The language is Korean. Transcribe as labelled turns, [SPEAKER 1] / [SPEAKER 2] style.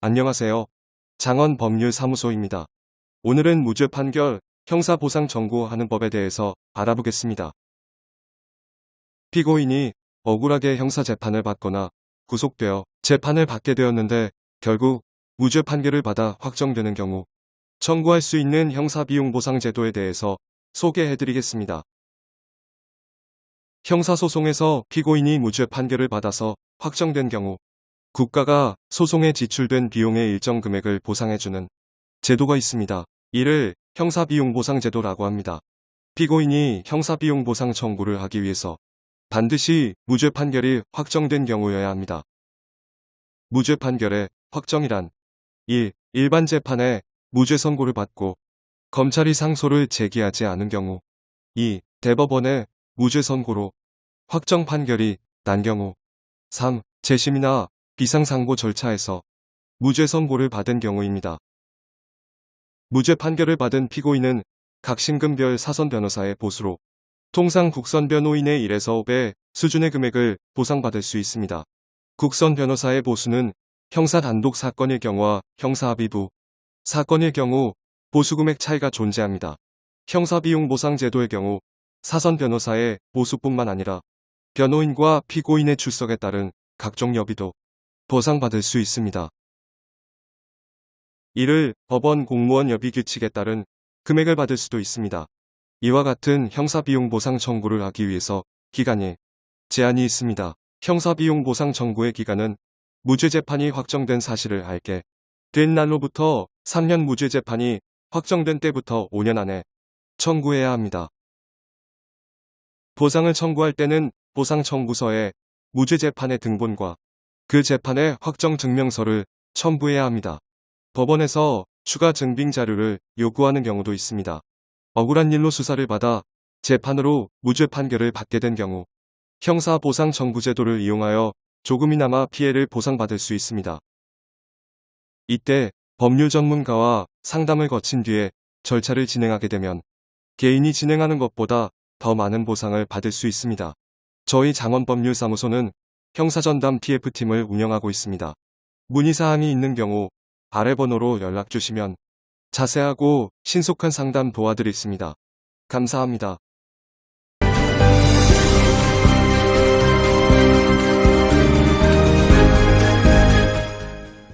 [SPEAKER 1] 안녕하세요. 장원 법률사무소입니다. 오늘은 무죄 판결, 형사보상 청구하는 법에 대해서 알아보겠습니다. 피고인이 억울하게 형사재판을 받거나 구속되어 재판을 받게 되었는데 결국 무죄 판결을 받아 확정되는 경우 청구할 수 있는 형사비용보상제도에 대해서 소개해드리겠습니다. 형사소송에서 피고인이 무죄 판결을 받아서 확정된 경우 국가가 소송에 지출된 비용의 일정 금액을 보상해주는 제도가 있습니다. 이를 형사비용보상제도라고 합니다. 피고인이 형사비용보상 청구를 하기 위해서 반드시 무죄 판결이 확정된 경우여야 합니다. 무죄 판결의 확정이란 1. 일반 재판에 무죄 선고를 받고 검찰이 상소를 제기하지 않은 경우 2. 대법원의 무죄 선고로 확정 판결이 난 경우 3. 재심이나 비상상고 절차에서 무죄 선고를 받은 경우입니다. 무죄 판결을 받은 피고인은 각신금별 사선 변호사의 보수로 통상 국선 변호인의 1에서 5배 수준의 금액을 보상받을 수 있습니다. 국선 변호사의 보수는 형사 단독 사건일 경우와 형사 합의부 사건일 경우 보수금액 차이가 존재합니다. 형사비용 보상 제도의 경우 사선 변호사의 보수뿐만 아니라 변호인과 피고인의 출석에 따른 각종 여비도 보상받을 수 있습니다. 이를 법원 공무원 여비 규칙에 따른 금액을 받을 수도 있습니다. 이와 같은 형사비용 보상 청구를 하기 위해서 기간이 제한이 있습니다. 형사비용 보상 청구의 기간은 무죄 재판이 확정된 사실을 알게 된 날로부터 3년 무죄 재판이 확정된 때부터 5년 안에 청구해야 합니다. 보상을 청구할 때는 보상 청구서에 무죄 재판의 등본과 그 재판의 확정 증명서를 첨부해야 합니다. 법원에서 추가 증빙 자료를 요구하는 경우도 있습니다. 억울한 일로 수사를 받아 재판으로 무죄 판결을 받게 된 경우 형사보상 청구제도를 이용하여 조금이나마 피해를 보상받을 수 있습니다. 이때 법률 전문가와 상담을 거친 뒤에 절차를 진행하게 되면 개인이 진행하는 것보다 더 많은 보상을 받을 수 있습니다. 저희 장원법률사무소는 형사전담 TF팀을 운영하고 있습니다. 문의사항이 있는 경우 아래 번호로 연락 주시면 자세하고 신속한 상담 도와드리겠습니다. 감사합니다.